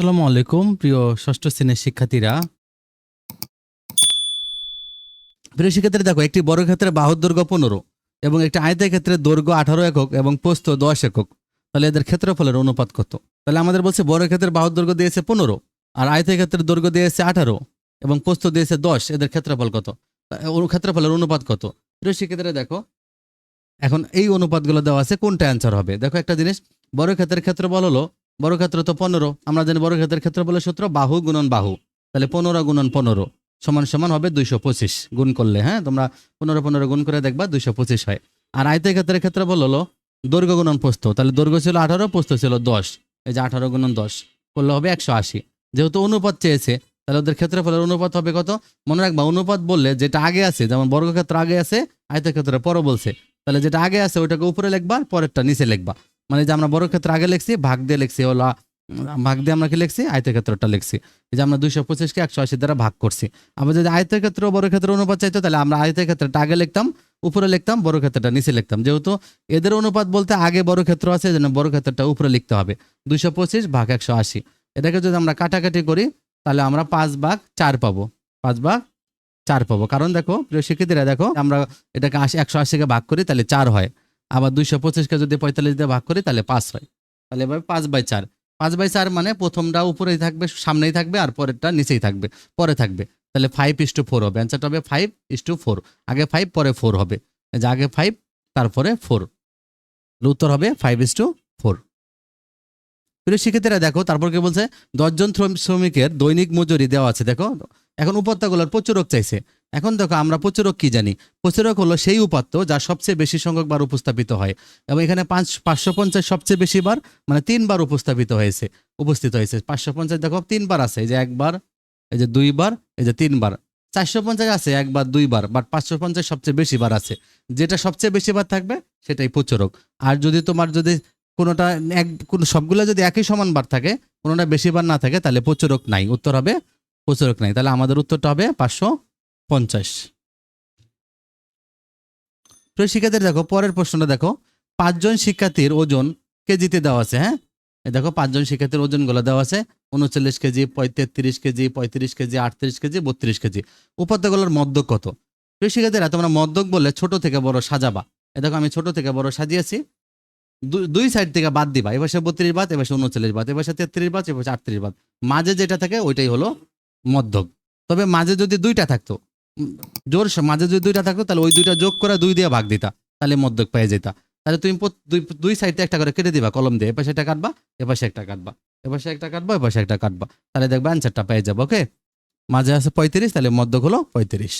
আসসালামু আলাইকুম, প্রিয় ষষ্ঠ শ্রেণির শিক্ষার্থীরা। প্রিয় শিক্ষার্থীরা, দেখো, একটি বড় ক্ষেত্রে বাহুর দৈর্ঘ্য পনেরো এবং একটি আয়তের ক্ষেত্রে দৈর্ঘ্য আঠারো একক এবং পোস্ত দশ একক। তাহলে এদের ক্ষেত্রফলের অনুপাত কত? তাহলে আমাদের বলছে বড় ক্ষেত্রের বাহুর দৈর্ঘ্য দিয়েছে পনেরো আর আয়তের ক্ষেত্রে দৈর্ঘ্য দিয়েছে আঠারো এবং পোস্ত দিয়েছে দশ। এদের ক্ষেত্রফল কত? ক্ষেত্রফলের অনুপাত কত? প্রিয় শিক্ষার্থীরা, দেখো, এখন এই অনুপাতগুলো দেওয়া আছে কোনটা অ্যান্সার হবে? দেখো একটা জিনিস বড় ক্ষেত্রের ক্ষেত্রফল হলো বড় ক্ষেত্র তো পনেরো। আমরা জানি বড় ক্ষেত্রের ক্ষেত্রফলের সূত্র বাহু গুণন বাহু। তাহলে পনেরো গুণন পনেরো সমান সমান হবে দুইশো পঁচিশ। গুণ করলে হ্যাঁ? তোমরা পনেরো পনেরো গুণ করে দেখবা দুইশো পঁচিশ হয়। আর আয়তের ক্ষেত্রের ক্ষেত্রফল হলো দৈর্ঘ্য গুণন পোস্ত তাহলে দৈর্ঘ্য ছিল আঠারো পোস্ত ছিল দশ। এই যে আঠারো গুণন দশ করলে হবে একশো আশি। যেহেতু অনুপাত চেয়েছে, তাহলে ওদের ক্ষেত্রফলের অনুপাত হবে কত? মনে রাখবা, অনুপাত বললে যেটা আগে আছে, যেমন বর্গক্ষেত্র আগে আছে আয়তের ক্ষেত্রে পরে বলছে। তাহলে যেটা আগে আছে ওইটাকে উপরে লিখবা, পরেরটা নিচে লিখবা। মানে যে আমরা বড় ক্ষেত্রে আগে লিখছি, ভাগ দিয়ে লিখছি, হলো ভাগ দিয়ে আমরা কি লিখছি? আয়তের ক্ষেত্রটা লিখছি। এই যে আমরা দুইশো পঁচিশকে একশো আশি দ্বারা ভাগ করছি। আবার যদি আয়তের ক্ষেত্রে বড় ক্ষেত্রে অনুপাত চাইতো, তাহলে আমরা আয়তের ক্ষেত্রটা আগে লিখতাম, উপরে লিখতাম, বড় ক্ষেত্রটা নিচে লিখতাম। যেহেতু এদের অনুপাত বলতে আগে বড় ক্ষেত্র আছে যেন বড় ক্ষেত্রটা উপরে লিখতে হবে। দুইশো পঁচিশ ভাগ একশো আশি। এটাকে যদি আমরা কাটাকাটি করি, তাহলে আমরা পাঁচ ভাগ চার পাবো। পাঁচ ভাগ চার পাবো। কারণ দেখো, প্রিয় শিক্ষার্থীরা, দেখো, আমরা এটাকে আশি, একশো আশিকে ভাগ করি, তাহলে চার হয়। আবার দুইশো পঁচিশকে যদি পঁয়তাল্লিশ দিয়ে ভাগ করি, তাহলে পাঁচ হয়। তাহলে এবার পাঁচ বাই চার। পাঁচ বাই চার মানে প্রথমটা উপরেই থাকবে, সামনেই থাকবে, আর পরেরটা নিচেই থাকবে, পরে থাকবে। তাহলে ফাইভ ইস টু ফোর হবে। অ্যান্সারটা হবে ফাইভ ইস টু ফোর আগে ফাইভ পরে ফোর হবে। যে আগে ফাইভ তারপরে ফোর উত্তর হবে ফাইভ ইস টু ফোর প্রিয় শিক্ষার্থীরা, দেখো, তারপর কি বলছে, দশজন শ্রমিকের দৈনিক মজুরি দেওয়া আছে, দেখো। এখন উপাত্তগুলোর প্রচুরক চাইছে। এখন দেখো, আমরা প্রচুরক কি জানি? প্রচুরক হলো সেই উপাত্ত যা সবচেয়ে বেশি সংখ্যক বার উপস্থাপিত হয়। এবং এখানে পাঁচ, পাঁচশো পঞ্চাশ সবচেয়ে বেশি বার মানে তিনবার উপস্থাপিত হয়েছে, উপস্থিত হয়েছে। পাঁচশো পঞ্চাশ দেখো তিনবার আছে, এই যে একবার এই যে দুইবার এই যে তিনবার চারশো পঞ্চাশ আছে একবার দুইবার বাট পাঁচশো পঞ্চাশ সবচেয়ে বেশি বার আছে। যেটা সবচেয়ে বেশি বার থাকবে, সেটাই প্রচুরক। আর যদি তোমার যদি কোনোটা এক, কোনো সবগুলো যদি একই সমান বার থাকে, কোনোটা বেশি বার না থাকে, তাহলে প্রচুরক নাই। উত্তর হবে, প্রচুরক নাই। তাহলে আমাদের উত্তরটা হবে পাঁচশো পঞ্চাশ। প্রিয় শিক্ষার্থীর, দেখো, পরের প্রশ্নটা দেখো, পাঁচজন শিক্ষার্থীর ওজন কেজিতে দেওয়া আছে হ্যাঁ? দেখো, পাঁচজন শিক্ষার্থীর ওজনগুলো দেওয়া আছে, উনচল্লিশ কেজি তেত্রিশ কেজি, পঁয়ত্রিশ কেজি, আটত্রিশ কেজি, বত্রিশ কেজি। উপাত্তগুলোর মধ্যক কত? প্রিয় শিক্ষার্থীরা, তোমরা মধ্যক বললে ছোট থেকে বড় সাজাবা। এ দেখো, আমি ছোট থেকে বড় সাজিয়েছি। দুই সাইড থেকে বাদ দিবা এবার সে বত্রিশ বাদ এবার সে উনচল্লিশ বাদ এবার সে তেত্রিশ বাদ এবার আটত্রিশ বাদ। মাঝে যেটা থাকে, ওইটাই হলো মধ্যক। তবে মাঝে যদি দুইটা থাকতো জোর মাঝে যদি দুইটা থাকতো, তাহলে ওই দুইটা যোগ করে দুই দিয়ে ভাগ দিতা, তাহলে মধ্যক পেয়ে যেতা। তাহলে তুমি দুই দুই সাইডে একটা করে কেটে দিবা, কলম দিয়ে। এপাশে একটা কাটবা, এপাশে একটা কাটবা, এপাশে একটা কাটবা, এপাশে একটা কাটবা। তাহলে দেখবা অ্যান্সারটা পেয়ে যাব ওকে মাঝে আছে পঁয়ত্রিশ, তাহলে মধ্যক হলো পঁয়ত্রিশ।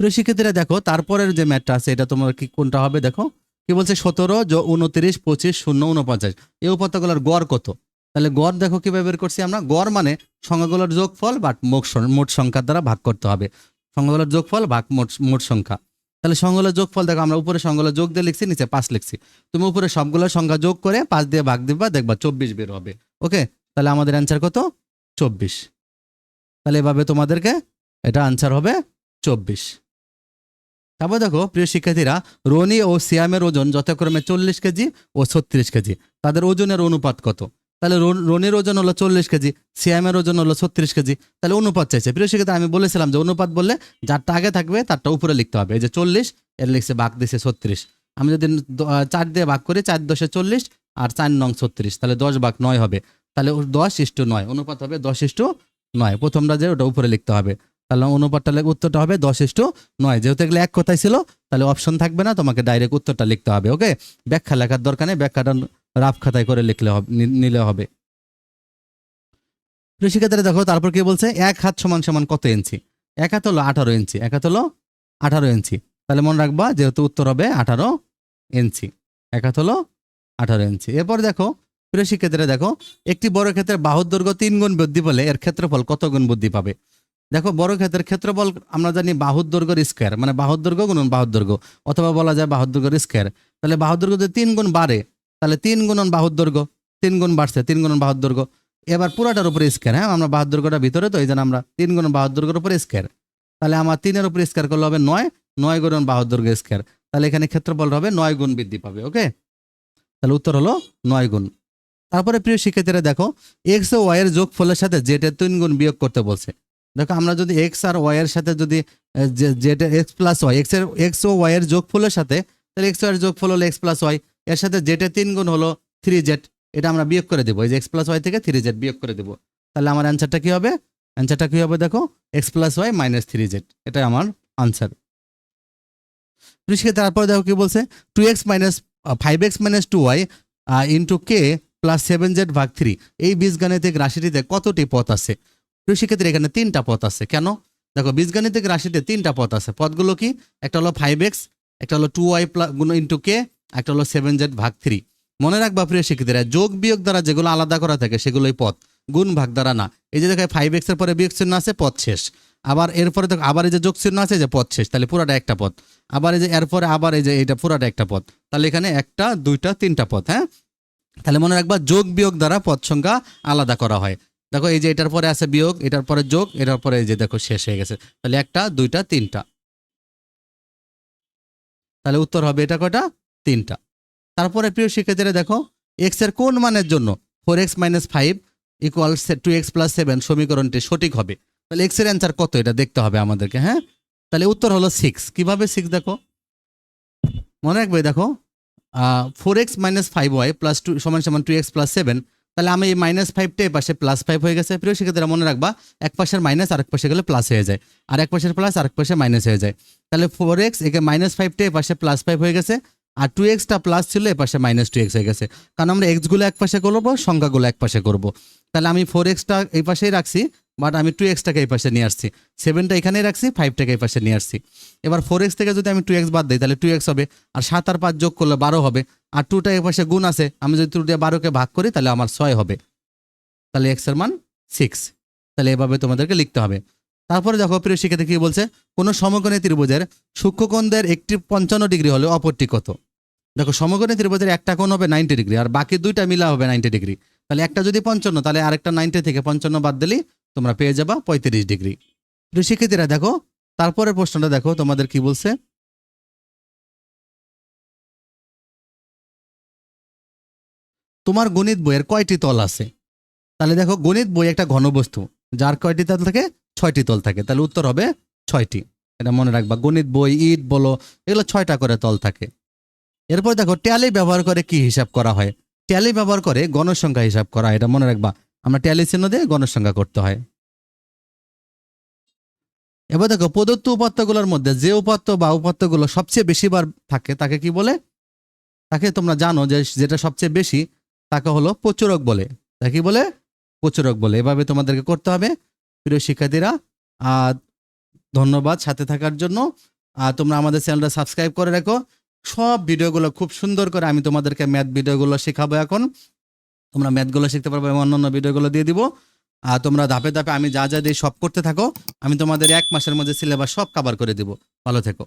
প্রিয় শিক্ষার্থীরা, দেখো, তারপরের যে ম্যাটটা আছে, এটা তোমার কি কোনটা হবে, দেখো? কি বলছে? সতেরো উনত্রিশ, পঁচিশ, শূন্য, উনপঞ্চাশ। এই উপাত্তগুলোর গড় কত? তাহলে গড় দেখো কীভাবে বের করছি আমরা? গড় মানে সংখ্যাগুলোর যোগফল বাট মোট মোট সংখ্যার দ্বারা ভাগ করতে হবে। সংখ্যাগুলোর যোগফল ভাগ মোট মোট সংখ্যা। তাহলে সংখ্যাগুলোর যোগফল, দেখো আমরা উপরে সংখ্যাগুলো যোগ দিয়ে লিখছি, নিচে পাঁচ লিখছি। তুমি উপরে সবগুলো সংখ্যা যোগ করে পাঁচ দিয়ে ভাগ দিবা, দেখবা চব্বিশ বের হবে। ওকে? তাহলে আমাদের অ্যান্সার কত? চব্বিশ। তাহলে এভাবে তোমাদেরকে এটা আনসার হবে চব্বিশ। তারপর দেখো, প্রিয় শিক্ষার্থীরা, রনি ও সিয়ামের ওজন যথাক্রমে চল্লিশ কেজি ও ছত্রিশ কেজি। তাদের ওজনের অনুপাত কত? তাহলে রন- রনির ওজন হলো চল্লিশ কেজি, সিয়ামের ওজন হলো ছত্রিশ কেজি। তাহলে অনুপাত চাইছে। প্রিয় শিক্ষার্থী আমি বলেছিলাম যে অনুপাত বললে যারটা আগে থাকবে তারটা উপরে লিখতে হবে। এই যে চল্লিশ, এর লিখছে বাঘ দিছে ছত্রিশ। আমি যদি চার দিয়ে ভাগ করি, চার দশে চল্লিশ আর চার নং ছত্রিশ, তাহলে দশ ভাগ নয় হবে। তাহলে দশ ইস্টু নয়, অনুপাত হবে দশ ইস্টু নয়। প্রথমটা যে ওটা উপরে লিখতে হবে। তাহলে অনুপাতটা উত্তরটা হবে দশ ইস্টু নয়। যেহেতু এগুলো এক কথাই ছিল, তাহলে অপশন থাকবে না, তোমাকে ডাইরেক্ট উত্তরটা লিখতে হবে ওকে ব্যাখ্যা লেখার দরকার নেই, ব্যাখ্যাটা রাফ খাতায় করে লিখলে হবে নিলে হবে। প্রিয় দেখো, তারপর কি বলছে, এক হাত সমান সমান কত ইঞ্চি? এক হাত হলো আঠারো ইঞ্চি, এক হাত হলো আঠারো ইঞ্চি। তাহলে মনে রাখবা, যেহেতু উত্তর হবে আঠারো ইঞ্চি, এক হাত হলো আঠারো ইঞ্চি। এরপর দেখো, প্রিয় শিক্ষার্থীরা, দেখো, একটি বড় ক্ষেত্রের বাহুর দৈর্ঘ্য তিন গুণ বৃদ্ধি পেলে এর ক্ষেত্রফল কত গুণ বৃদ্ধি পাবে? দেখো, বড় ক্ষেত্রের ক্ষেত্রফল আমরা জানি বাহুর দৈর্ঘ্যের স্কোয়ার মানে বাহুর দৈর্ঘ্য গুণন বাহুর দৈর্ঘ্য, অথবা বলা যায় বাহুর দৈর্ঘ্যের স্কোয়ার তাহলে বাহুর দৈর্ঘ্য যদি তিন গুণ বাড়ে তাহলে তিন গুণন বাহুর দৈর্ঘ্য, তিন গুণ বাড়ছে, তিন গুণন বাহুর দৈর্ঘ্য। এবার পুরাটার উপরে স্কোয়ার হ্যাঁ? আমরা বাহুর দৈর্ঘ্যটা ভিতরে তো, এই জন্য আমরা তিন গুণন বাহুর দৈর্ঘ্যের উপরে স্কোয়ার তাহলে আমার তিনের উপরে স্কোয়ার করলে হবে নয় নয় গুণন বাহুর দৈর্ঘ্য স্কোয়ার তাহলে এখানে ক্ষেত্রফল হবে নয় গুণ বৃদ্ধি পাবে, ওকে? তাহলে উত্তর হলো নয় গুণ। তারপরে প্রিয় শিক্ষার্থীরা দেখো এক্স ও ওয়াই এর যোগ ফলের সাথে জেটের তিন গুণ বিয়োগ করতে বলছে। দেখো, আমরা যদি এক্স আর ওয়াই এর সাথে যদি জেটের এক্স প্লাস ওয়াই এক্সের এক্স ও ওয়াই এর যোগ ফলের সাথে, তাহলে এক্স ওয়াই এর যোগ ফল হলো এক্স প্লাস ওয়াই এর সাথে জেটের তিন গুণ হলো থ্রি জেড এটা আমরা বিয়োগ করে দেবো। এই যে এক্স প্লাস ওয়াই থেকে থ্রি জেড বিয়োগ করে দেবো। তাহলে আমার অ্যান্সারটা কি হবে? অ্যান্সারটা কি হবে দেখো? X plus y minus three z এটাই আমার আনসার তারপরে দেখো কি বলছে? Two x minus five x minus two y into k plus seven z ভাগ থ্রি এই বীজগাণিতিক রাশিটিতে কতটি পথ আছে? প্রিয় শিক্ষার্থীরা এখানে তিনটা পথ আছে। কেন? দেখো, বীজগাণিতিক রাশিতে তিনটা পথ আছে। পথগুলো কি? একটা হলো ফাইভ এক্স একটা হলো টু ওয়াই প্লাস গুণ ইন্টু কে একটা হলো সেভেন জেড ভাগ থ্রি মনে রাখবা প্রিয় শিক্ষার্থীরা, যোগ বিয়োগ দ্বারা যেগুলো আলাদা করা থাকে সেগুলোই পথ। গুণ ভাগ দ্বারা না। এই যে দেখো ফাইভ এক্সের পরে বিয়োগ চিহ্ন আছে, পথ শেষ। আবার এরপরে দেখো, আবার এই যে যোগ চিহ্ন আছে যে পথ শেষ। তাহলে পুরাটা একটা পথ। আবার এই যে এরপরে আবার এই যে এটা পুরাটা একটা পথ। তাহলে এখানে একটা, দুইটা, তিনটা পথ হ্যাঁ? তাহলে মনে রাখবা, যোগ বিয়োগ দ্বারা পথ সংখ্যা আলাদা করা হয়। দেখো, এই যে এটার পরে আছে বিয়োগ, এটার পরে যোগ, এটার পরে এই যে দেখো, শেষ হয়ে গেছে। তাহলে একটা, দুইটা, তিনটা। তাহলে উত্তর হবে এটা কটা তিনটা। তারপরে প্রিয় শিক্ষার্থীরা দেখো এক্সের কোন মানের জন্য four x minus five equal to x plus seven সমীকরণটি সঠিক হবে? তাহলে এক্সের অ্যান্সার কত? এটা দেখতে হবে আমাদেরকে হ্যাঁ? তাহলে উত্তর হলো সিক্স কীভাবে সিক্স দেখো? মনে রাখবে দেখো four x minus five y plus two সমান সমান টু এক্স প্লাস সেভেন তাহলে আমি এই মাইনাস ফাইভটা এই পাশে প্লাস ফাইভ হয়ে গেছে। প্রিয় শিক্ষার্থীরা মনে রাখবা, এক পাশের মাইনাস আরেক পাশে গেলে প্লাস হয়ে যায়। আর এক পাশের প্লাস আরেক পাশে মাইনাস হয়ে যায়। তাহলে ফোর এক্স একে মাইনাস ফাইভটা এই পাশে প্লাস ফাইভ হয়ে গেছে। আর টু এক্সটা প্লাস ছিল, এ পাশে মাইনাস টু এক্স হয়ে গেছে। কারণ আমরা এক্সগুলো এক পাশে করব সংখ্যাগুলো এক পাশে করব। তাহলে আমি ফোর এক্সটা এই পাশেই রাখছি বাট আমি টু এক্সটাকে এই পাশে নিয়ে আসছি। সেভেনটা এখানেই রাখছি ফাইভটাকে এই পাশে নিয়ে আসছি। এবার ফোর এক্স থেকে যদি আমি টু এক্স বাদ দিই, তাহলে টু এক্স হবে, আর সাত আর পাঁচ যোগ করলে বারো হবে। আর টুটা এই পাশে গুণ আছে, আমি যদি টু বারোকে ভাগ করি, তাহলে আমার ছয় হবে। তাহলে এক্সের মান সিক্স তাহলে এভাবে তোমাদেরকে লিখতে হবে। তারপরে দেখো প্রিয় শিক্ষার্থী কি বলছে? কোনো সমকোণী ত্রিভুজের সূক্ষ্মকোণদের একটি পঞ্চান্ন ডিগ্রি হলে অপরটি কত? দেখো, সমকোণী ত্রিভুজের একটা কোণ হবে নাইনটি ডিগ্রি, আর বাকি দুইটা মিলা হবে নাইনটি ডিগ্রি। তাহলে একটা যদি পঞ্চান্ন, তাহলে আরেকটা নাইনটি থেকে পঞ্চান্ন বাদ দিলেই তোমরা পেয়ে যাবা পঁয়ত্রিশ ডিগ্রি। প্রিয় শিক্ষার্থীরা, দেখো তারপরের প্রশ্নটা দেখো, তোমাদের কি বলছে? তোমার গণিত বইয়ের কয়টি তল আছে? তাহলে দেখো, গণিত বই একটা ঘনবস্তু, যার কয়টি তল থাকে? ছয়টি তল থাকে। তাহলে উত্তর হবে ছয়টি। এটা মনে রাখবা। গণিত বই, ইট বলো, এগুলো ছয়টা করে তল থাকে। এরপর দেখো, ট্যালি ব্যবহার করে কি হিসাব করা হয়? ট্যালি ব্যবহার করে গণসংখ্যা হিসাব করা হয়। এটা মনে রাখবা, আমরা ট্যালি চিহ্ন দিয়ে গণসংখ্যা করতে হয়। এবার দেখো, প্রদত্ত উপাত্তগুলোর মধ্যে যে উপাত্ত বা উপাত্তগুলো সবচেয়ে বেশি বার থাকে, তাকে কি বলে? তাকে তোমরা জানো যে যেটা সবচেয়ে বেশি, তাকে হলো প্রচুরক বলে। তাকে কি বলে? প্রচুরক বলে। এভাবে তোমাদেরকে করতে হবে। প্রিয় শিক্ষার্থীরা ধন্যবাদ সাথে থাকার জন্য। তোমরা আমাদের চ্যানেলটা সাবস্ক্রাইব করে রাখো। সব ভিডিওগুলো খুব সুন্দর করে আমি তোমাদেরকে ম্যাথ ভিডিওগুলো শেখাবো এখন। তোমরা ম্যাথগুলো শিখতে পারবে এবং অন্যান্য ভিডিওগুলো দিয়ে দিব। আর তোমরা ধাপে ধাপে আমি যা যা দিয়ে সব করতে থাকো, আমি তোমাদের এক মাসের মধ্যে সিলেবাস সব কভার করে দিব। ভালো থেকো।